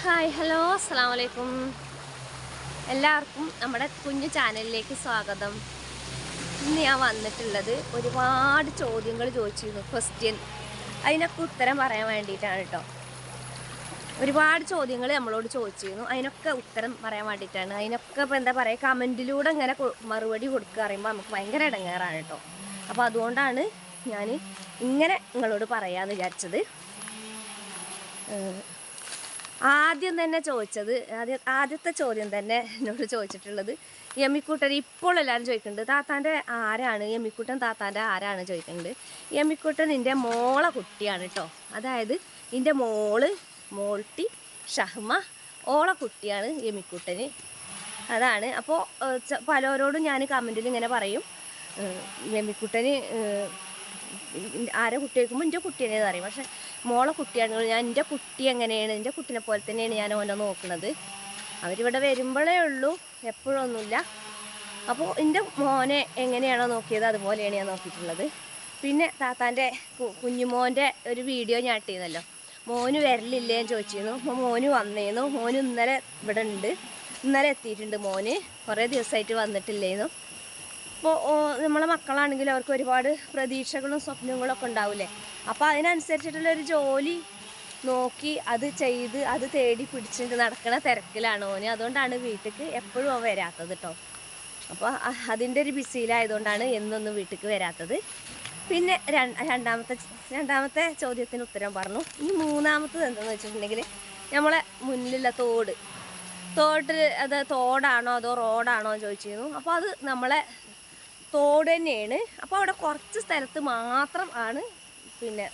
Hi hello അസ്സാം വലൈക്കും എല്ലാവർക്കും നമ്മുടെ കുഞ്ഞു ചാനലിലേക്ക് സ്വാഗതം. ഇന്ന് ഞാൻ വന്നിട്ടുള്ളത് ഒരുപാട് ചോദ്യങ്ങൾ ചോദിച്ചിരുന്നു ക്വസ്റ്റ്യൻ അതിനൊക്കെ ഉത്തരം പറയാൻ വേണ്ടിയിട്ടാണ് കേട്ടോ ഒരുപാട് ചോദ്യങ്ങൾ നമ്മളോട് ചോദിച്ചിരുന്നു അതിനൊക്കെ ഉത്തരം പറയാൻ വേണ്ടിയിട്ടാണ്. അതിനൊക്കെ ഇപ്പോൾ എന്താ പറയുക കമന്റിലൂടെ ഇങ്ങനെ മറുപടി കൊടുക്കുക പറയുമ്പോൾ നമുക്ക് ഭയങ്കര ഇടങ്ങേറാണ് കേട്ടോ അപ്പോൾ അതുകൊണ്ടാണ് ഞാൻ ഇങ്ങനെ നിങ്ങളോട് പറയാമെന്ന് വിചാരിച്ചത്. ആദ്യം തന്നെ ചോദിച്ചത് ആദ്യ ആദ്യത്തെ ചോദ്യം തന്നെ എന്നോട് ചോദിച്ചിട്ടുള്ളത് യമ്മിക്കുട്ടൻ ഇപ്പോൾ എല്ലാവരും ചോദിക്കുന്നുണ്ട് താത്താന്റെ ആരാണ്? യമ്മിക്കുട്ടൻ താത്താന്റെ ആരാണ്? ചോദിക്കുന്നുണ്ട്. യമ്മിക്കുട്ടൻ എന്റെ മോളെ കുട്ടിയാണ് കേട്ടോ. അതായത് എന്റെ മോൾ മോൾട്ടി ഷഹ്മ ഓളെ കുട്ടിയാണ് യമ്മിക്കുട്ടന്. അതാണ്. അപ്പോൾ പലരോടും ഞാൻ കമന്റിൽ ഇങ്ങനെ പറയും യമ്മിക്കുട്ടന് ആരെ കുട്ടി വയ്ക്കുമ്പോൾ എന്റെ കുട്ടീനെ പറയും. പക്ഷെ മോളെ കുട്ടിയാണ്. ഞാൻ എന്റെ കുട്ടി എങ്ങനെയാണ്? എന്റെ കുട്ടീനെ പോലെ തന്നെയാണ് ഞാൻ ഓനെ നോക്കുന്നത്. അവരിവിടെ വരുമ്പോഴേ ഉള്ളൂ. എപ്പോഴൊന്നുമില്ല അപ്പോൾ എന്റെ മോനെ എങ്ങനെയാണോ നോക്കിയത് അതുപോലെയാണ് ഞാൻ നോക്കിയിട്ടുള്ളത്. പിന്നെ താത്താന്റെ കുഞ്ഞുമോന്റെ ഒരു വീഡിയോ ഞാൻ ഇട്ടിരുന്നല്ലോ. മോന് വരലില്ലേ എന്ന് ചോദിച്ചിരുന്നു. അപ്പോൾ മോന് വന്നേന്നു. മോന് ഇന്നലെ ഇവിടെ ഉണ്ട്. ഇന്നലെ എത്തിയിട്ടുണ്ട് മോന്. കുറേ ദിവസമായിട്ട് വന്നിട്ടില്ലേന്നു. ഇപ്പോൾ നമ്മളെ മക്കളാണെങ്കിൽ അവർക്ക് ഒരുപാട് പ്രതീക്ഷകളും സ്വപ്നങ്ങളും ഒക്കെ ഉണ്ടാവില്ലേ? അപ്പോൾ അതിനനുസരിച്ചിട്ടുള്ള ഒരു ജോലി നോക്കി അത് ചെയ്ത് അത് തേടി പിടിച്ചിട്ട് നടക്കണ തിരക്കിലാണ് ഓന്? അതുകൊണ്ടാണ് വീട്ടിലേക്ക് എപ്പോഴും അവൻ വരാത്തത് കേട്ടോ അപ്പോൾ അതിന്റെ ഒരു ബിസിയിലായതുകൊണ്ടാണ് എന്നൊന്നും വീട്ടിലേക്ക് വരാത്തത്. പിന്നെ രണ്ടാമത്തെ രണ്ടാമത്തെ ചോദ്യത്തിന് ഉത്തരം പറഞ്ഞു. ഈ മൂന്നാമത്തത് എന്താണെന്ന് വെച്ചിട്ടുണ്ടെങ്കിൽ നമ്മളെ മുന്നിലുള്ള തോട്. തോട്ടിൽ അത് തോടാണോ അതോ റോഡാണോ ചോദിച്ചിരുന്നു. അപ്പോൾ അത് നമ്മളെ തോട് തന്നെയാണ് അപ്പോൾ അവിടെ കുറച്ച് സ്ഥലത്ത് മാത്രം ആണ് പിന്നെ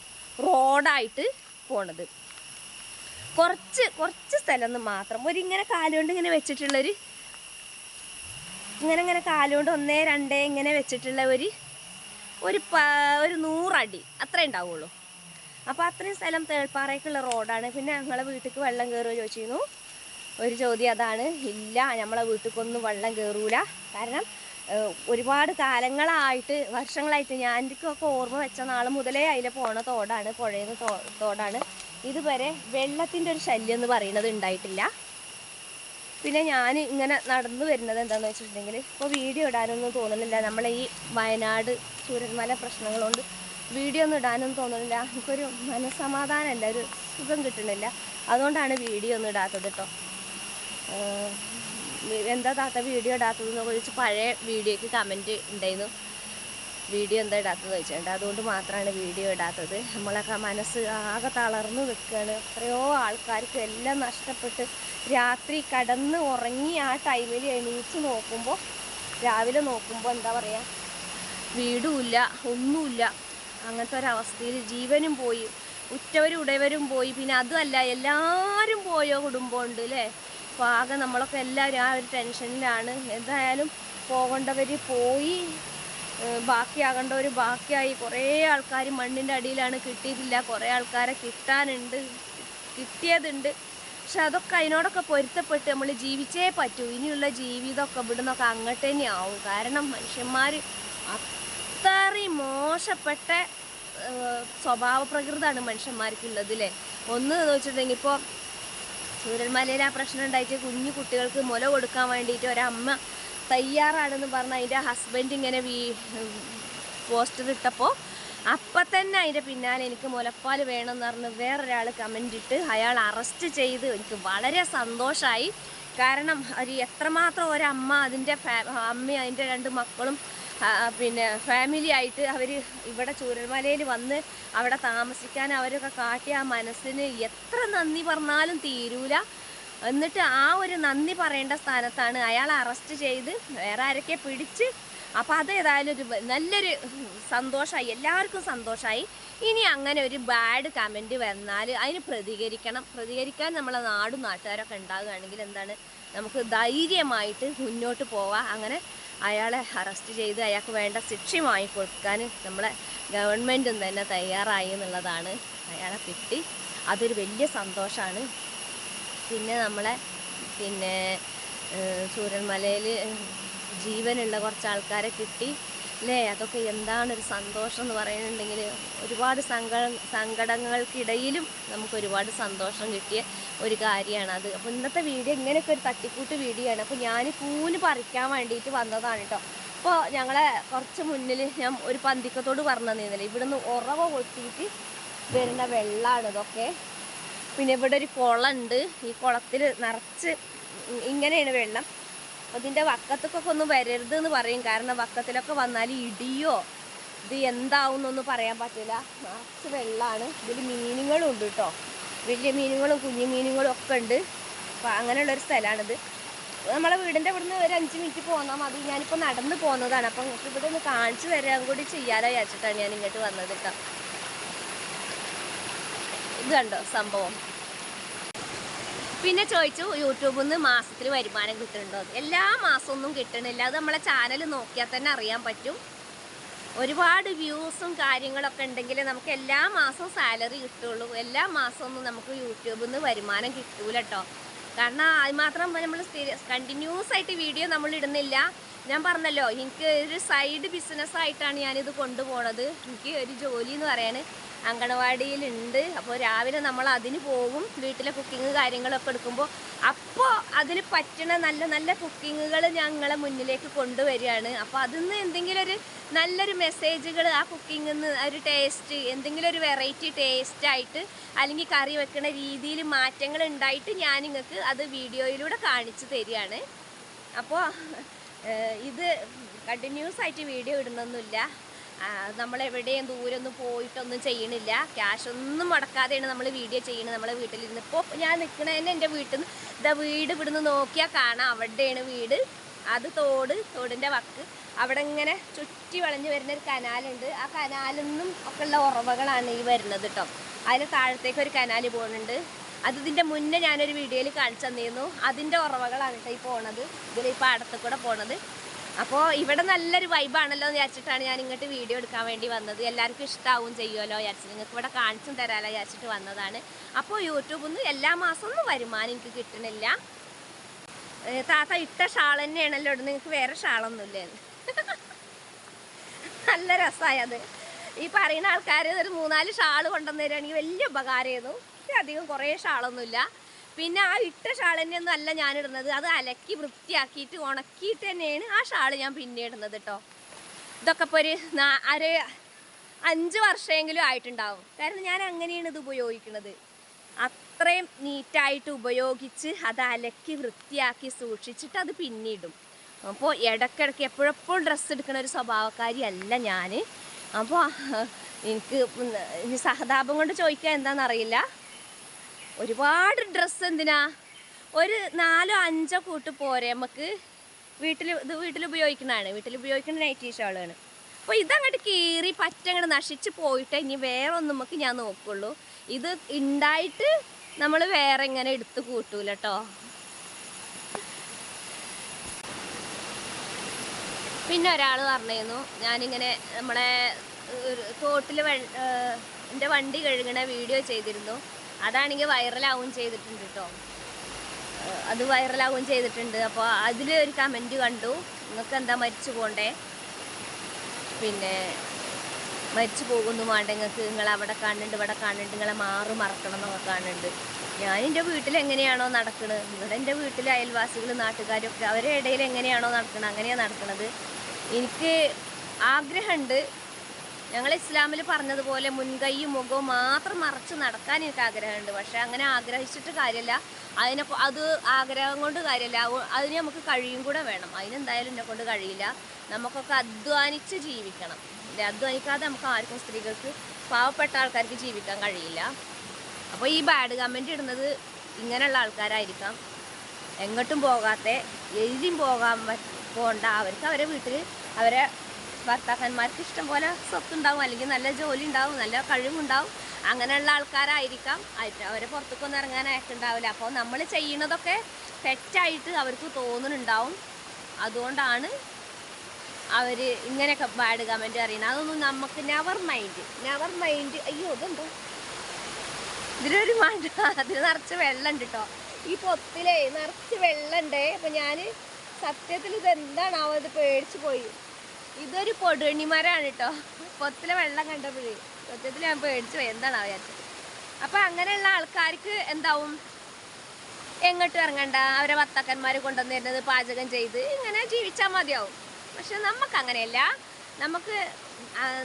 റോഡായിട്ട് പോണത്. കുറച്ച് കുറച്ച് സ്ഥലം ഒന്ന് മാത്രം. ഒരു ഇങ്ങനെ കാലുകൊണ്ട് ഇങ്ങനെ വെച്ചിട്ടുള്ളൊരു ഇങ്ങനെ ഇങ്ങനെ കാലുകൊണ്ട് ഒന്നേ രണ്ടേ ഇങ്ങനെ വെച്ചിട്ടുള്ള ഒരു ഒരു ഒരു നൂറടി അത്രേ ഉണ്ടാവുള്ളൂ. അപ്പോൾ അത്രയും സ്ഥലം തേൾപ്പാറയ്ക്കുള്ള റോഡാണ്. പിന്നെ ഞങ്ങളെ വീട്ടിലേക്ക് വെള്ളം കയറുമോ ചോദിച്ചിരുന്നു. ഒരു ചോദ്യം അതാണ്. ഇല്ല നമ്മളെ വീട്ടിലേക്കൊന്നും വെള്ളം കയറൂല കാരണം ഒരുപാട് കാലങ്ങളായിട്ട് വർഷങ്ങളായിട്ട് ഞാൻ എനിക്കൊക്കെ ഓർമ്മ വെച്ച നാൾ മുതലേ അതിലെ പോണ തോടാണ് തോ തോടാണ്. ഇതുവരെ വെള്ളത്തിന്റെ ഒരു ശല്യം എന്ന് പറയുന്നത് ഉണ്ടായിട്ടില്ല. പിന്നെ ഞാൻ ഇങ്ങനെ നടന്നു വരുന്നത് എന്താണെന്ന് വെച്ചിട്ടുണ്ടെങ്കിൽ ഇപ്പോൾ വീഡിയോ ഇടാനൊന്നും തോന്നുന്നില്ല. നമ്മളെ ഈ വയനാട് ചൂരന്മല പ്രശ്നങ്ങളുണ്ട് വീഡിയോ ഒന്നും ഇടാനൊന്നും തോന്നുന്നില്ല. നമുക്കൊരു മനസ്സമാധാനമല്ല ഒരു സുഖം കിട്ടുന്നില്ല. അതുകൊണ്ടാണ് വീഡിയോ ഒന്നും ഇടാത്തത് കേട്ടോ എന്താ താത്ത വീഡിയോ ഇടാത്തതെന്ന് ചോദിച്ച് പഴയ വീഡിയോക്ക് കമന്റ് ഉണ്ടായിരുന്നു വീഡിയോ എന്താ ഇടാത്തത് ചോദിച്ചിട്ടുണ്ട് അതുകൊണ്ട് മാത്രമാണ് വീഡിയോ ഇടാത്തത്. നമ്മളൊക്കെ മനസ്സ് ആകെ തളർന്നു നിൽക്കുകയാണ് എത്രയോ ആൾക്കാർക്ക് എല്ലാം നഷ്ടപ്പെട്ട് രാത്രി കടന്ന് ഉറങ്ങി ആ ടൈമിൽ എണീച്ച് നോക്കുമ്പോൾ രാവിലെ നോക്കുമ്പോൾ എന്താ പറയുക വീടുമില്ല ഒന്നുമില്ല അങ്ങനത്തെ ഒരവസ്ഥയിൽ ജീവനും പോയി. ഉറ്റവരും ഉടയവരും പോയി. പിന്നെ അതുമല്ല എല്ലാവരും പോയോ കുടുംബമുണ്ട് അല്ലേ അപ്പോൾ ആകെ നമ്മളൊക്കെ എല്ലാവരും ആ ഒരു ടെൻഷനിലാണ്. എന്തായാലും പോകേണ്ടവർ പോയി ബാക്കിയാകേണ്ടവർ ബാക്കിയായി. കുറേ ആൾക്കാർ മണ്ണിന്റെ അടിയിലാണ് കിട്ടിയിട്ടില്ല. കുറേ ആൾക്കാരെ കിട്ടാനുണ്ട് കിട്ടിയതുണ്ട്. പക്ഷെ അതൊക്കെ അതിനോടൊക്കെ പൊരുത്തപ്പെട്ട് നമ്മൾ ജീവിച്ചേ പറ്റൂ. ഇനിയുള്ള ജീവിതമൊക്കെ ഇവിടുന്നൊക്കെ അങ്ങോട്ട് തന്നെയാവും കാരണം മനുഷ്യന്മാർ അത്രയും മോശപ്പെട്ട സ്വഭാവ പ്രകൃതമാണ് മനുഷ്യന്മാർക്കുള്ളത് അല്ലേ ഒന്ന് എന്ന് വെച്ചിട്ടുണ്ടെങ്കിൽ ഇപ്പോൾ ചൂരൽമലയിൽ ആ പ്രശ്നം ഉണ്ടായിട്ട് കുഞ്ഞു കുട്ടികൾക്ക് മുല കൊടുക്കാൻ വേണ്ടിയിട്ട് ഒരമ്മ തയ്യാറാണെന്ന് പറഞ്ഞ് അതിന്റെ ഹസ്ബൻഡ് ഇങ്ങനെ വീ പോസ്റ്റർ ഇട്ടപ്പോൾ അപ്പം തന്നെ അതിന്റെ പിന്നാലെ എനിക്ക് മുലപ്പാൽ വേണമെന്ന് പറഞ്ഞ് വേറൊരാൾ കമന്റ് ഇട്ട് അയാൾ അറസ്റ്റ് ചെയ്ത് എനിക്ക് വളരെ സന്തോഷമായി കാരണം ഒരു എത്രമാത്രം ഒരമ്മ അതിന്റെ അമ്മയും അതിന്റെ രണ്ട് മക്കളും പിന്നെ ഫാമിലി ആയിട്ട് അവർ ഇവിടെ ചൂരൽമലയിൽ വന്ന് അവിടെ താമസിക്കാൻ അവരൊക്കെ കാട്ടിയ ആ മനസ്സിന് എത്ര നന്ദി പറഞ്ഞാലും തീരൂല. എന്നിട്ട് ആ ഒരു നന്ദി പറയേണ്ട സ്ഥാനത്താണ് അയാൾ അറസ്റ്റ് ചെയ്ത് വേറെ ആരൊക്കെ പിടിച്ച്. അപ്പോൾ അത് ഏതായാലും ഒരു നല്ലൊരു സന്തോഷമായി എല്ലാവർക്കും സന്തോഷമായി ഇനി അങ്ങനെ ഒരു ബാഡ് കമന്റ് വന്നാൽ അതിന് പ്രതികരിക്കണം. പ്രതികരിക്കാൻ നമ്മളെ നാടും നാട്ടുകാരൊക്കെ ഉണ്ടാകുകയാണെങ്കിൽ എന്താണ്? നമുക്ക് ധൈര്യമായിട്ട് മുന്നോട്ട് പോവാം. അങ്ങനെ അയാളെ അറസ്റ്റ് ചെയ്ത് അയാൾക്ക് വേണ്ട ശിക്ഷ വാങ്ങിക്കൊടുക്കാൻ നമ്മളെ ഗവൺമെന്റും തന്നെ തയ്യാറായി എന്നുള്ളതാണ് അയാളെ കിട്ടി അതൊരു വലിയ സന്തോഷമാണ് പിന്നെ നമ്മളെ പിന്നെ ചൂരന്മലയിൽ ജീവനുള്ള കുറച്ച് ആൾക്കാരെ കിട്ടി. അല്ലേ? അതൊക്കെ എന്താണ് ഒരു സന്തോഷം എന്ന് പറയുന്നുണ്ടെങ്കിൽ ഒരുപാട് സങ്ക സങ്കടങ്ങൾക്കിടയിലും നമുക്ക് ഒരുപാട് സന്തോഷം കിട്ടിയ ഒരു കാര്യമാണ് അത്. അപ്പോൾ ഇന്നത്തെ വീഡിയോ ഇങ്ങനെയൊക്കെ ഒരു തട്ടിക്കൂട്ട് വീഡിയോ ആണ്. അപ്പോൾ ഞാൻ കൂന് പറിക്കാൻ വേണ്ടിയിട്ട് വന്നതാണ് കേട്ടോ അപ്പോൾ ഞങ്ങളെ കുറച്ച് മുന്നിൽ ഞാൻ ഒരു പന്തിക്കത്തോട് പറഞ്ഞു തന്നിരുന്നില്ല ഇവിടുന്ന് ഉറവ കൊട്ടിയിട്ട് വരുന്ന വെള്ളമാണ് ഇതൊക്കെ. പിന്നെ ഇവിടെ ഒരു കുളമുണ്ട് ഈ കുളത്തിൽ നിറച്ച് ഇങ്ങനെയാണ് വെള്ളം. അതിന്റെ വക്കത്തൊക്കെ ഒന്നും വരരുത് എന്ന് പറയും. കാരണം വക്കത്തിലൊക്കെ വന്നാൽ ഇടിയോ ഇത് എന്താവും എന്നൊന്നും പറയാൻ പറ്റില്ല. നിറച്ച് വെള്ളമാണ് ഇതിൽ മീനുകളും ഉണ്ട് കേട്ടോ വലിയ മീനുകളും കുഞ്ഞു മീനുകളും ഒക്കെ ഉണ്ട്. അപ്പം അങ്ങനെയുള്ളൊരു സ്ഥലമാണിത് നമ്മളെ വീടിന്റെ ഇവിടുന്ന് ഒരു അഞ്ച് മിനിറ്റ് പോന്നാൽ മതി. ഞാനിപ്പോൾ നടന്ന് പോകുന്നതാണ് അപ്പം നിങ്ങൾക്ക് ഇവിടെ ഒന്ന് കാണിച്ചു തരാൻ കൂടി ചെയ്യാലോ വിചാരിച്ചിട്ടാണ് ഞാൻ ഇങ്ങോട്ട് വന്നത് കേട്ടോ ഇത് കണ്ടോ സംഭവം? പിന്നെ ചോദിച്ചു യൂട്യൂബിൽ നിന്ന് മാസത്തിൽ വരുമാനം കിട്ടുന്നുണ്ടോ? എല്ലാ മാസമൊന്നും കിട്ടണില്ല. അത് നമ്മളെ ചാനൽ നോക്കിയാൽ തന്നെ അറിയാൻ പറ്റും. ഒരുപാട് വ്യൂസും കാര്യങ്ങളൊക്കെ ഉണ്ടെങ്കിൽ നമുക്ക് എല്ലാ മാസവും സാലറി കിട്ടുള്ളൂ എല്ലാ മാസമൊന്നും നമുക്ക് യൂട്യൂബിൽ നിന്ന് വരുമാനം കിട്ടൂല കേട്ടോ കാരണം അത് മാത്രം നമ്മൾ കണ്ടിന്യൂസ് ആയിട്ട് വീഡിയോ നമ്മൾ ഇടുന്നില്ല ഞാൻ പറഞ്ഞല്ലോ എനിക്ക് ഒരു സൈഡ് ബിസിനസ് ആയിട്ടാണ് ഞാനിത് കൊണ്ടുപോണത്. എനിക്ക് ഒരു ജോലി എന്ന് പറയാൻ അങ്കണവാടിയിലുണ്ട് അപ്പോൾ രാവിലെ നമ്മൾ അതിന് പോകും. വീട്ടിലെ കുക്കിങ് കാര്യങ്ങളൊക്കെ എടുക്കുമ്പോൾ അപ്പോൾ അതിന് പറ്റണ നല്ല നല്ല കുക്കിങ്ങുകൾ ഞങ്ങളെ മുന്നിലേക്ക് കൊണ്ടുവരികയാണ്. അപ്പോൾ അതിൽ നിന്ന് എന്തെങ്കിലും ഒരു നല്ലൊരു മെസ്സേജുകൾ ആ കുക്കിങ്ങിൽ നിന്ന് ഒരു ടേസ്റ്റ് എന്തെങ്കിലും ഒരു വെറൈറ്റി ടേസ്റ്റ് ആയിട്ട് അല്ലെങ്കിൽ കറി വെക്കുന്ന രീതിയിൽ മാറ്റങ്ങൾ ഉണ്ടായിട്ട് ഞാൻ നിങ്ങൾക്ക് അത് വീഡിയോയിലൂടെ കാണിച്ചു തരികയാണ്. അപ്പോൾ ഇത് കണ്ടിന്യൂസ് ആയിട്ട് വീഡിയോ ഇടുന്നൊന്നുമില്ല. നമ്മളെവിടെയും ദൂരൊന്നും പോയിട്ടൊന്നും ചെയ്യണില്ല. ക്യാഷ് ഒന്നും മുടക്കാതെയാണ് നമ്മൾ വീഡിയോ ചെയ്യുന്നത് നമ്മളെ വീട്ടിലിരുന്ന് ഇപ്പോൾ ഞാൻ നിൽക്കണതന്നെ എന്റെ വീട്ടിൽ നിന്ന് ഇതാ വീട് ഇവിടുന്ന് നോക്കിയാൽ കാണാം. അവിടെയാണ് വീട്. അത് തോട് തോടിന്റെ വക്ക്. അവിടെ ഇങ്ങനെ ചുറ്റി വളഞ്ഞ് വരുന്ന ഒരു കനാലുണ്ട്. ആ കനാലിൽ നിന്നും ഒക്കെയുള്ള ഉറവകളാണ് ഈ വരുന്നത് കേട്ടോ അതിന് താഴത്തേക്ക് ഒരു കനാല് പോകുന്നുണ്ട് അത് ഇതിന്റെ മുന്നേ ഞാനൊരു വീഡിയോയിൽ കാണിച്ചു തന്നിരുന്നു. അതിന്റെ ഉറവകളാണ് കേട്ടോ ഈ പോണത്. ഇതിൽ ഈ പാടത്ത് കൂടെ പോണത്. അപ്പോൾ ഇവിടെ നല്ലൊരു വൈബാണല്ലോ എന്ന് വിചാരിച്ചിട്ടാണ് ഞാൻ ഇങ്ങോട്ട് വീഡിയോ എടുക്കാൻ വേണ്ടി വന്നത്. എല്ലാവർക്കും ഇഷ്ടാവും ചെയ്യുമല്ലോ വിചാരിച്ചു നിങ്ങൾക്ക് ഇവിടെ കാണിച്ചും തരാമല്ലോ വിചാരിച്ചിട്ട് വന്നതാണ്. അപ്പോൾ യൂട്യൂബിൽ നിന്ന് എല്ലാ മാസവും ഒന്നും വരുമാനം എനിക്ക് കിട്ടണില്ല. താത്ത ഇട്ട ഷാൾ തന്നെയാണല്ലോ ഇവിടെ നിങ്ങൾക്ക് വേറെ ഷാളൊന്നുമില്ലേ? നല്ല രസമായത് ഈ പറയുന്ന ആൾക്കാർ ഒരു മൂന്നാൽ ഷാൾ കൊണ്ടുവന്ന് തരികയാണെങ്കിൽ വലിയ ഉപകാരമായിരുന്നു അധികം കുറേ ഷാളൊന്നുമില്ല പിന്നെ ആ ഇട്ട ഷാൾ തന്നെയൊന്നും അല്ല ഞാൻ ഇടുന്നത് അത് അലക്കി വൃത്തിയാക്കിയിട്ട് ഉണക്കിയിട്ട് തന്നെയാണ് ആ ഷാൾ ഞാൻ പിന്നെ ഇടുന്നത് കേട്ടോ ഇതൊക്കെ ഇപ്പോൾ ഒരു അര അഞ്ച് വർഷമെങ്കിലും ആയിട്ടുണ്ടാവും. കാരണം ഞാൻ അങ്ങനെയാണ് ഇത് ഉപയോഗിക്കുന്നത്. അത്രയും നീറ്റായിട്ട് ഉപയോഗിച്ച് അത് അലക്കി വൃത്തിയാക്കി സൂക്ഷിച്ചിട്ട് അത് പിന്നിടും. അപ്പോൾ ഇടയ്ക്കിടയ്ക്ക് എപ്പോഴെപ്പോഴും ഡ്രസ്സ് എടുക്കുന്ന ഒരു സ്വഭാവക്കാരിയല്ല ഞാൻ അപ്പോൾ എനിക്ക് സഹതാപം കൊണ്ട് ചോദിക്കാൻ എന്താണെന്നറിയില്ല ഒരുപാട് ഡ്രസ്സ് എന്തിനാ? ഒരു നാലോ അഞ്ചോ കൂട്ട് പോരെ നമുക്ക് വീട്ടിൽ ഇത് വീട്ടിൽ ഉപയോഗിക്കുന്നതാണ്. വീട്ടിൽ ഉപയോഗിക്കുന്ന നൈറ്റി ഷോളാണ് അപ്പോൾ ഇതങ്ങോട്ട് കീറി പറ്റങ്ങോട്ട് നശിച്ച് പോയിട്ട് ഇനി വേറെ ഒന്നും നമുക്ക് ഞാൻ നോക്കുള്ളൂ. ഇത് ഉണ്ടായിട്ട് നമ്മൾ വേറെ ഇങ്ങനെ എടുത്ത് കൂട്ടൂല കേട്ടോ പിന്നെ ഒരാൾ പറഞ്ഞിരുന്നു ഞാനിങ്ങനെ നമ്മളെ തോട്ടിൽ എന്റെ വണ്ടി കഴുകണ വീഡിയോ ചെയ്തിരുന്നു. അതാണെങ്കിൽ വൈറലാവും ചെയ്തിട്ടുണ്ട് കേട്ടോ അത് വൈറലാവും ചെയ്തിട്ടുണ്ട്. അപ്പോൾ അതിൽ ഒരു കമന്റ് കണ്ടു. നിങ്ങൾക്ക് എന്താ മരിച്ചു പോണ്ടേ? പിന്നെ മരിച്ചു പോകുന്നു വേണ്ട നിങ്ങൾക്ക് നിങ്ങൾ അവിടെ കാണുന്നുണ്ട് ഇവിടെ കാണുന്നുണ്ട്. നിങ്ങളെ മാറി മറക്കണം എന്നൊക്കെ കാണുന്നുണ്ട്. ഞാൻ എന്റെ വീട്ടിൽ എങ്ങനെയാണോ നടക്കുന്നത് ഇവിടെ എന്റെ വീട്ടിലെ അയൽവാസികൾ നാട്ടുകാരൊക്കെ അവരുടെ ഇടയിൽ എങ്ങനെയാണോ നടക്കുന്നത് അങ്ങനെയാണ് നടക്കുന്നത് എനിക്ക് ആഗ്രഹമുണ്ട്. ഞങ്ങൾ ഇസ്ലാമിൽ പറഞ്ഞതുപോലെ മുൻകൈയും മുഖവും മാത്രം മറച്ച് നടക്കാൻ എനിക്ക് ആഗ്രഹമുണ്ട്. പക്ഷെ അങ്ങനെ ആഗ്രഹിച്ചിട്ട് കാര്യമില്ല. അതിനെ അത് ആഗ്രഹം കൊണ്ട് കാര്യമില്ല. അതിന് നമുക്ക് കഴിയും കൂടെ വേണം. അതിനെന്തായാലും എന്നെ കൊണ്ട് കഴിയില്ല. നമുക്കൊക്കെ അധ്വാനിച്ച് ജീവിക്കണം. അധ്വാനിക്കാതെ നമുക്ക് ആർക്കും സ്ത്രീകൾക്ക് പാവപ്പെട്ട ആൾക്കാർക്ക് ജീവിക്കാൻ കഴിയില്ല. അപ്പോൾ ഈ ബാഡ് കമന്റ് ഇടുന്നത് ഇങ്ങനെയുള്ള ആൾക്കാരായിരിക്കാം. എങ്ങോട്ടും പോകാത്ത എഴുതിയും പോകാൻ പോകണ്ട അവർക്ക് അവരെ വീട്ടിൽ അവരെ ഭർത്താക്കന്മാർക്ക് ഇഷ്ടം പോലെ സ്വത്തുണ്ടാവും അല്ലെങ്കിൽ നല്ല ജോലി ഉണ്ടാവും നല്ല കഴിവുണ്ടാവും അങ്ങനെയുള്ള ആൾക്കാരായിരിക്കാം. അവരെ പുറത്തേക്കൊന്നും ഇറങ്ങാൻ അയക്കുണ്ടാവില്ല അപ്പോൾ നമ്മൾ ചെയ്യുന്നതൊക്കെ തെറ്റായിട്ട് അവർക്ക് തോന്നുന്നുണ്ടാവും അതുകൊണ്ടാണ് അവർ ഇങ്ങനെയൊക്കെ ബാഡ് കമന്റ് അറിയുന്നത് അതൊന്നും നമുക്ക് നെവർ മൈൻഡ് നെവർ മൈൻഡ് അയ്യോ ഇതെന്തോ? ഇതിലൊരു മഴ അതിൽ നിറച്ച് വെള്ളം ഉണ്ട് കേട്ടോ ഈ പൊത്തിലേ നിറച്ച് വെള്ളം ഉണ്ട് അപ്പം ഞാൻ സത്യത്തിൽ ഇത് എന്താണാവോ ഇത് പേടിച്ചു പോയി? ഇതൊരു പൊടുണിമരാണ് കേട്ടോ പൊത്തിലെ വെള്ളം കണ്ടപ്പോഴേ. സത്യത്തിൽ ഞാൻ പേടിച്ചു പോയി. എന്താണ് വിചാരിച്ചത്? അപ്പൊ അങ്ങനെയുള്ള ആൾക്കാർക്ക് എന്താവും? എങ്ങോട്ടും ഇറങ്ങണ്ട. അവരെ ഭർത്താക്കന്മാർ കൊണ്ടുവന്നിരുന്നത് പാചകം ചെയ്ത് ഇങ്ങനെ ജീവിച്ചാൽ മതിയാവും. പക്ഷെ നമുക്ക് അങ്ങനെയല്ല. നമുക്ക്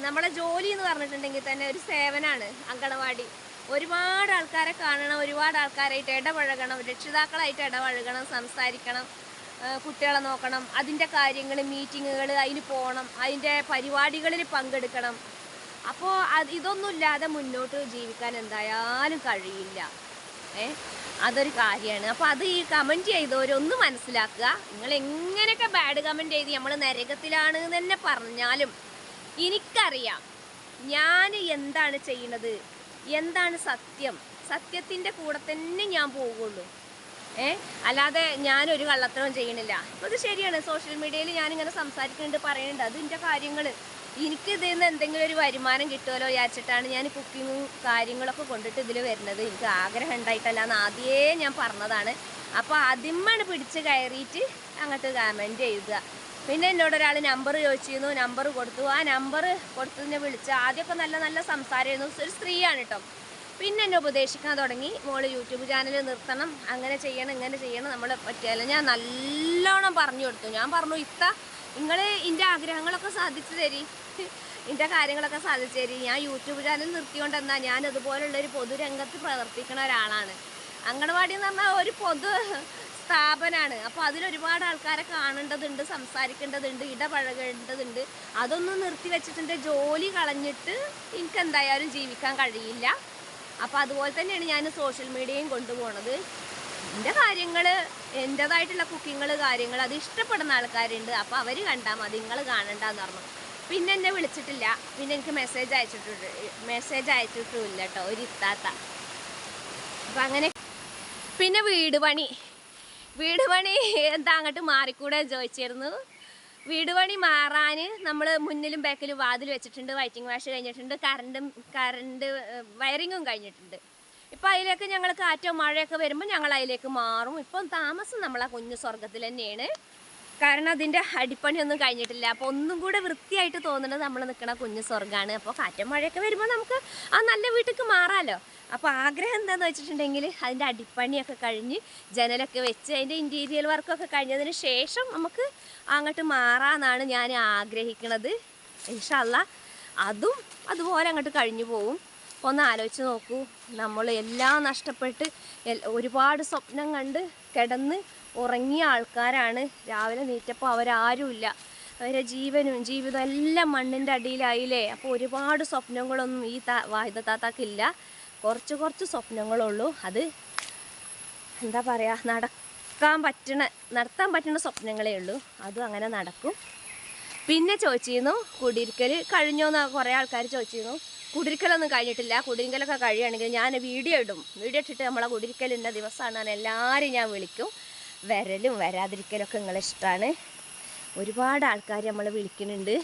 നമ്മളെ ജോലി എന്ന് പറഞ്ഞിട്ടുണ്ടെങ്കിൽ തന്നെ ഒരു സേവനാണ് അങ്കണവാടി. ഒരുപാട് ആൾക്കാരെ കാണണം ഒരുപാട് ആൾക്കാരായിട്ട് ഇടപഴകണം രക്ഷിതാക്കളായിട്ട് ഇടപഴകണം സംസാരിക്കണം. കുട്ടികളെ നോക്കണം. അതിന്റെ കാര്യങ്ങൾ മീറ്റിങ്ങുകൾ അതിന് പോകണം അതിന്റെ പരിപാടികളിൽ പങ്കെടുക്കണം. അപ്പോൾ അത് ഇതൊന്നുമില്ലാതെ മുന്നോട്ട് ജീവിക്കാൻ എന്തായാലും കഴിയില്ല. ഏ? അതൊരു കാര്യമാണ്. അപ്പോൾ അത് ഈ കമന്റ് ചെയ്തവരൊന്ന് മനസ്സിലാക്കുക. നിങ്ങൾ എങ്ങനെയൊക്കെ ബാഡ് കമന്റ് ചെയ്ത് നമ്മൾ നരകത്തിലാണ് എന്ന് തന്നെ പറഞ്ഞാലും എനിക്കറിയാം ഞാൻ എന്താണ് ചെയ്യുന്നത് എന്താണ് സത്യം. സത്യത്തിന്റെ കൂടെ തന്നെ ഞാൻ പോകുള്ളൂ. ഏ? അല്ലാതെ ഞാനൊരു കള്ളത്തരവും ചെയ്യണില്ല. അത് ശരിയാണ്. സോഷ്യൽ മീഡിയയിൽ ഞാനിങ്ങനെ സംസാരിക്കുന്നുണ്ട് പറയുന്നുണ്ട്. അതിന്റെ കാര്യങ്ങൾ എനിക്ക് ഇതിൽ നിന്ന് എന്തെങ്കിലും ഒരു വരുമാനം കിട്ടുമല്ലോ വിചാരിച്ചിട്ടാണ് ഞാൻ കുക്കിങ്ങും കാര്യങ്ങളൊക്കെ കൊണ്ടിട്ട് ഇതിൽ വരുന്നത്. എനിക്ക് ആഗ്രഹം ഉണ്ടായിട്ടല്ല എന്ന് ആദ്യമേ ഞാൻ പറഞ്ഞതാണ്. അപ്പോൾ അതിമ്മാണ് പിടിച്ച് കയറിയിട്ട് അങ്ങോട്ട് കമന്റ് ചെയ്യുക പിന്നെ എന്നോട് ഒരാൾ നമ്പർ ചോദിച്ചിരുന്നു. നമ്പർ കൊടുത്തു. ആ നമ്പർ കൊടുത്തതിനെ വിളിച്ച് ആദ്യമൊക്കെ നല്ല നല്ല സംസാരമായിരുന്നു. ഒരു സ്ത്രീയാണ് കേട്ടോ. പിന്നെ എന്നെ ഉപദേശിക്കാൻ തുടങ്ങി. മോൾ യൂട്യൂബ് ചാനൽ നിർത്തണം. അങ്ങനെ ചെയ്യണം ഇങ്ങനെ ചെയ്യണം. നമ്മൾ പറ്റിയാലും ഞാൻ നല്ലോണം പറഞ്ഞു കൊടുത്തു. ഞാൻ പറഞ്ഞു ഇത്ത നിങ്ങൾ എന്റെ ആഗ്രഹങ്ങളൊക്കെ സാധിച്ചു തരി. എന്റെ കാര്യങ്ങളൊക്കെ സാധിച്ചു തരി. ഞാൻ യൂട്യൂബ് ചാനൽ നിർത്തിക്കൊണ്ടെന്നാ ഞാൻ അതുപോലുള്ള ഒരു പൊതുരംഗത്ത് പ്രവർത്തിക്കുന്ന ഒരാളാണ്. അങ്കണവാടി എന്ന് പറഞ്ഞാൽ ഒരു പൊതു സ്ഥാപനമാണ് അപ്പോൾ അതിലൊരുപാട് ആൾക്കാരെ കാണേണ്ടതുണ്ട് സംസാരിക്കേണ്ടതുണ്ട് ഇടപഴകേണ്ടതുണ്ട്. അതൊന്നും നിർത്തി വെച്ചിട്ട് ജോലി കളഞ്ഞിട്ട് എനിക്ക് എന്തായാലും ജീവിക്കാൻ കഴിയില്ല. അപ്പോൾ അതുപോലെ തന്നെയാണ് ഞാൻ സോഷ്യൽ മീഡിയയും കൊണ്ടുപോണത്. എന്റെ കാര്യങ്ങൾ എന്റെതായിട്ടുള്ള കുക്കിങ്ങൾ കാര്യങ്ങൾ അത് ഇഷ്ടപ്പെടുന്ന ആൾക്കാരുണ്ട്. അപ്പോൾ അവർ കണ്ടാൽ മതി നിങ്ങൾ കാണണ്ടെന്ന് പറഞ്ഞു. പിന്നെ എന്നെ വിളിച്ചിട്ടില്ല. പിന്നെ എനിക്ക് മെസ്സേജ് അയച്ചിട്ടുണ്ട്. മെസ്സേജ് അയച്ചിട്ടുമില്ല കേട്ടോ ഒരു ഇത്താത്ത. അപ്പം അങ്ങനെ പിന്നെ വീട് പണി. വീട് പണി എന്താ അങ്ങോട്ട് മാറിക്കൂടെ ചോദിച്ചിരുന്നു. വീട് പണി മാറാൻ നമ്മൾ മുന്നിലും ബാക്കിലും വാതിൽ വെച്ചിട്ടുണ്ട് വൈറ്റിംഗ് വാഷ് കഴിഞ്ഞിട്ടുണ്ട് കറണ്ടും കറണ്ട് വയറിങ്ങും കഴിഞ്ഞിട്ടുണ്ട്. ഇപ്പം അതിലേക്ക് ഞങ്ങൾ കാറ്റോ മഴയൊക്കെ വരുമ്പോൾ ഞങ്ങൾ അതിലേക്ക് മാറും. ഇപ്പം താമസം നമ്മളെ കുഞ്ഞു സ്വർഗത്തിൽ തന്നെയാണ് കാരണം അതിന്റെ അടിപ്പണിയൊന്നും കഴിഞ്ഞിട്ടില്ല. അപ്പോൾ ഒന്നും കൂടെ വൃത്തിയായിട്ട് തോന്നുന്നത് നമ്മൾ നിൽക്കുന്ന കുഞ്ഞു സ്വർഗമാണ് അപ്പോൾ കാറ്റും മഴയൊക്കെ വരുമ്പോൾ നമുക്ക് ആ നല്ല വീട്ടിലേക്ക് മാറാമല്ലോ അപ്പോൾ ആഗ്രഹം എന്താണെന്ന് വെച്ചിട്ടുണ്ടെങ്കിൽ അതിന്റെ അടിപ്പണിയൊക്കെ കഴിഞ്ഞ് ജനലൊക്കെ വെച്ച് അതിന്റെ ഇന്റീരിയൽ വർക്കൊക്കെ കഴിഞ്ഞതിന് ശേഷം നമുക്ക് അങ്ങോട്ട് മാറാമെന്നാണ് ഞാൻ ആഗ്രഹിക്കുന്നത് ഇൻഷല്ല അതും അതുപോലെ അങ്ങോട്ട് കഴിഞ്ഞു പോവും. ഒന്ന് ആലോചിച്ച് നോക്കൂ. നമ്മൾ എല്ലാം നഷ്ടപ്പെട്ട് ഒരുപാട് സ്വപ്നം കണ്ട് കിടന്ന് ഉറങ്ങിയ ആൾക്കാരാണ്. രാവിലെ നീറ്റപ്പോൾ അവരാരുമില്ല. അവരെ ജീവനും ജീവിതം എല്ലാം മണ്ണിന്റെ അടിയിലായില്ലേ? അപ്പോൾ ഒരുപാട് സ്വപ്നങ്ങളൊന്നും ഈ താ വായുധ താത്താക്കില്ല. കുറച്ച് കുറച്ച് സ്വപ്നങ്ങളുള്ളൂ. അത് എന്താ പറയുക നടക്കാൻ പറ്റണ നടത്താൻ പറ്റുന്ന സ്വപ്നങ്ങളേ ഉള്ളൂ. അതും അങ്ങനെ നടക്കും. പിന്നെ ചോദിച്ചിരുന്നു കുടിരിക്കൽ കഴിഞ്ഞോന്ന് കുറേ ആൾക്കാർ ചോദിച്ചിരുന്നു. കുടിരിക്കലൊന്നും കഴിഞ്ഞിട്ടില്ല. കുടിരിക്കലൊക്കെ കഴിയുകയാണെങ്കിൽ ഞാൻ വീഡിയോ ഇടും. വീഡിയോ ഇട്ടിട്ട് നമ്മളെ കുടിരിക്കലിന്റെ ദിവസമാണ് ഞാൻ എല്ലാവരും ഞാൻ വിളിക്കും. വരലും വരാതിരിക്കലൊക്കെ നിങ്ങളെ ഇഷ്ടമാണ് ഒരുപാട് ആൾക്കാർ നമ്മളെ വിളിക്കുന്നുണ്ട്.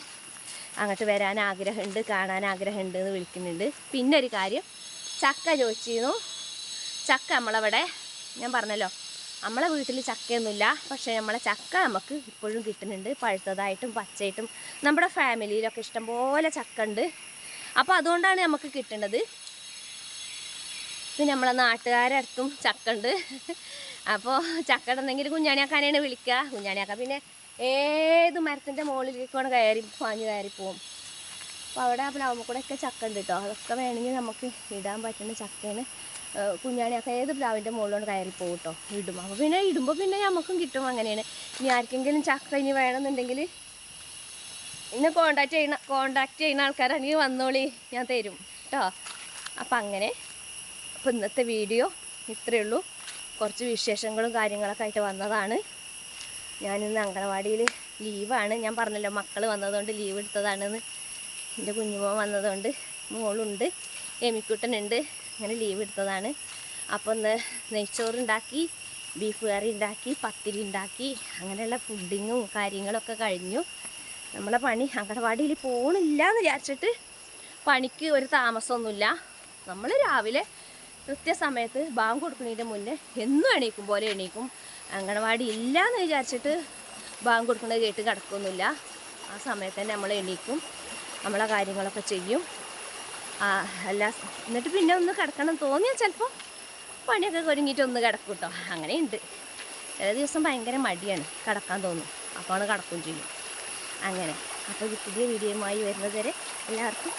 അങ്ങോട്ട് വരാൻ ആഗ്രഹമുണ്ട് കാണാൻ ആഗ്രഹമുണ്ട് എന്ന് വിളിക്കുന്നുണ്ട്. പിന്നെ ഒരു കാര്യം ചക്ക ചോദിച്ചിരുന്നു. ചക്ക നമ്മളവിടെ ഞാൻ പറഞ്ഞല്ലോ നമ്മളെ വീട്ടിൽ ചക്കയൊന്നുമില്ല. പക്ഷേ നമ്മളെ ചക്ക നമുക്ക് ഇപ്പോഴും കിട്ടുന്നുണ്ട്. പഴുത്തതായിട്ടും പച്ചയായിട്ടും. നമ്മുടെ ഫാമിലിയിലൊക്കെ ഇഷ്ടംപോലെ ചക്ക ഉണ്ട് അപ്പോൾ അതുകൊണ്ടാണ് നമുക്ക് കിട്ടുന്നത്. പിന്നെ നമ്മളെ നാട്ടുകാരടുത്തും ചക്ക ഉണ്ട് അപ്പോൾ ചക്ക കുഞ്ഞാണിയാക്കാനാണ് വിളിക്കുക കുഞ്ഞാണിയാക്ക പിന്നെ ഏത് മരത്തിന്റെ മുകളിലേക്കാണ് കയറി പാഞ്ഞ് കയറി പോവും. അപ്പോൾ അവിടെ പ്ലാവുമ്പോൾ കൂടെ ഒക്കെ ചക്ക ഉണ്ട് കേട്ടോ അതൊക്കെ വേണമെങ്കിൽ നമുക്ക് ഇടാൻ പറ്റുന്ന ചക്കയാണ്. കുഞ്ഞാണിയൊക്കെ ഏത് പ്ലാവിന്റെ മുകളിലോട്ട് കയറി പോകും കേട്ടോ ഇടും. അപ്പോൾ പിന്നെ ഇടുമ്പോൾ പിന്നെ നമുക്കും കിട്ടും അങ്ങനെയാണ്. ഇനി ആർക്കെങ്കിലും ചക്ക ഇനി വേണമെന്നുണ്ടെങ്കിൽ എന്നെ കോണ്ടാക്ട് ചെയ്യണ കോണ്ടാക്ട് ചെയ്യുന്ന ആൾക്കാരാണെങ്കിൽ വന്നോളി. ഞാൻ തരും കേട്ടോ അപ്പം അങ്ങനെ. അപ്പോൾ ഇന്നത്തെ വീഡിയോ ഇത്രയേ ഉള്ളൂ. കുറച്ച് വിശേഷങ്ങളും കാര്യങ്ങളൊക്കെ ആയിട്ട് വന്നതാണ്. ഞാനിന്ന് അങ്കണവാടിയിൽ ലീവാണ്. ഞാൻ പറഞ്ഞല്ലോ മക്കൾ വന്നതുകൊണ്ട് ലീവ് എടുത്തതാണെന്ന്. എന്റെ കുഞ്ഞുമോൻ വന്നതുകൊണ്ട് മോളുണ്ട് എമിക്കുട്ടനുണ്ട്. അങ്ങനെ ലീവ് എടുത്തതാണ്. അപ്പോൾ ഒന്ന് നെയ്ച്ചോറുണ്ടാക്കി ബീഫ് കറി ഉണ്ടാക്കി പത്തിരി ഉണ്ടാക്കി അങ്ങനെയുള്ള ഫുഡിങ്ങും കാര്യങ്ങളൊക്കെ കഴിഞ്ഞു. നമ്മളെ പണി അങ്കണവാടിയിൽ പോകണില്ല എന്ന് വിചാരിച്ചിട്ട് പണിക്ക് ഒരു താമസമൊന്നുമില്ല. നമ്മൾ രാവിലെ കൃത്യസമയത്ത് ബാങ്ക് കൊടുക്കുന്നതിന്റെ മുന്നേ എന്നും എണീക്കും പോലെ എണീക്കും. അങ്കണവാടി ഇല്ല എന്ന് വിചാരിച്ചിട്ട് ബാങ്ക് കൊടുക്കുന്നത് കേട്ട് കിടക്കൊന്നുമില്ല. ആ സമയത്ത് തന്നെ നമ്മൾ എണീക്കും നമ്മളെ കാര്യങ്ങളൊക്കെ ചെയ്യും. ആ അല്ല എന്നിട്ട് പിന്നെ ഒന്ന് കിടക്കണം തോന്നിയാൽ ചിലപ്പോൾ പണിയൊക്കെ ഒരുങ്ങിയിട്ട് ഒന്ന് കിടക്കും കേട്ടോ അങ്ങനെയുണ്ട്. ചില ദിവസം ഭയങ്കര മടിയാണ് കിടക്കാൻ തോന്നും. അപ്പോൾ കിടക്കും ചെയ്യും. അങ്ങനെ. അപ്പോൾ പുതിയ വീഡിയോയുമായി വരുന്നത് വരെ എല്ലാവർക്കും